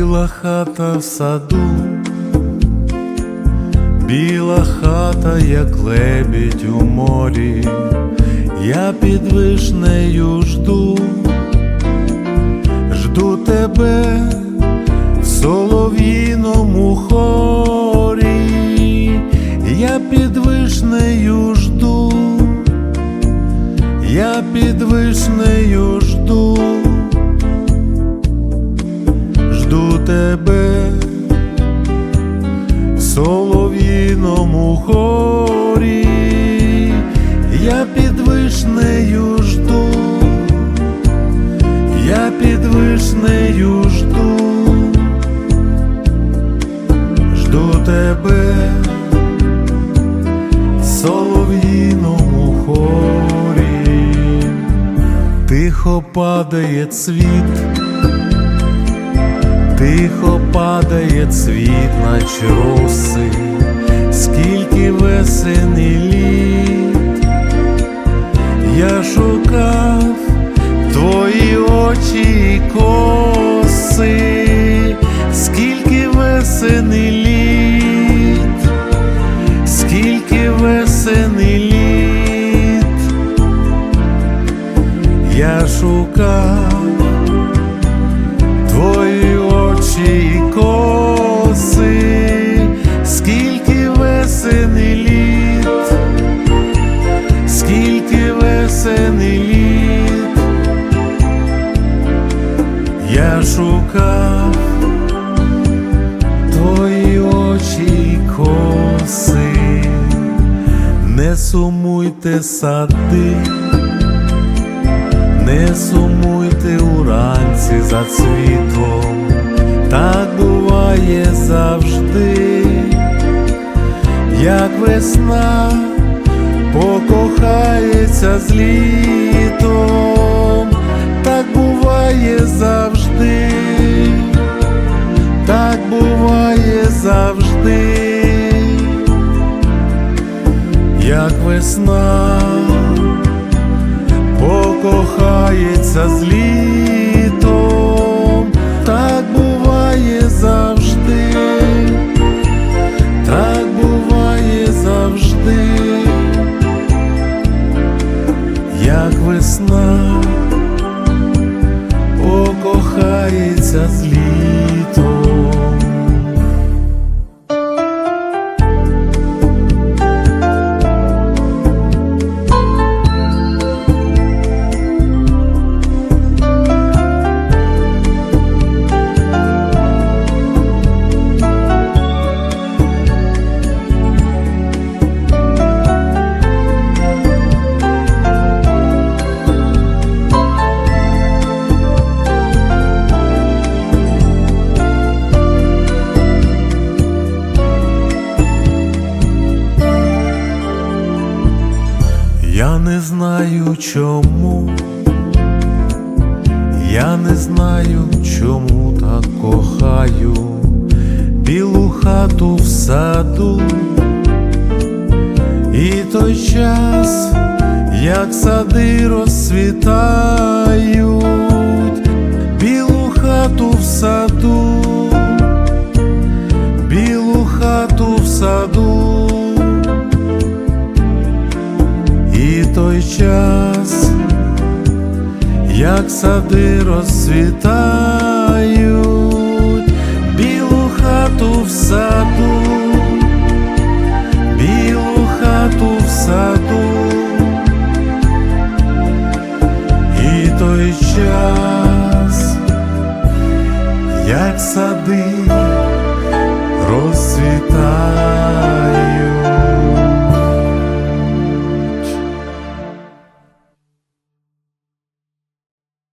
Біла хата в саду, біла хата, як лебідь у морі, я під вишнею жду, жду тебе в солов'їному хорі, я під вишнею жду, я під вишнею жду хорі, я під вишнею жду, я під вишнею жду, жду тебе солов'їному хорі, тихо падає цвіт. Тихо падає цвіт, наче роси, скільки літ, я шукав твої очі і коси, скільки весен і літ, скільки весен і літ, я шукав скільки весен літ, я шукав твої очі коси, не сумуйте сади не сумуйте уранці за цвітом, так буває завжди, як весна покохається з літом, так буває завжди, так буває завжди, як весна покохається з літом, весна. Покохається з чому, я не знаю, чому так кохаю. Білу хату в саду, і той час, як сади розцвітають, час, як сади розцвітають, білу хату в саду, білу хату в саду, і той час, як сади розцвітають.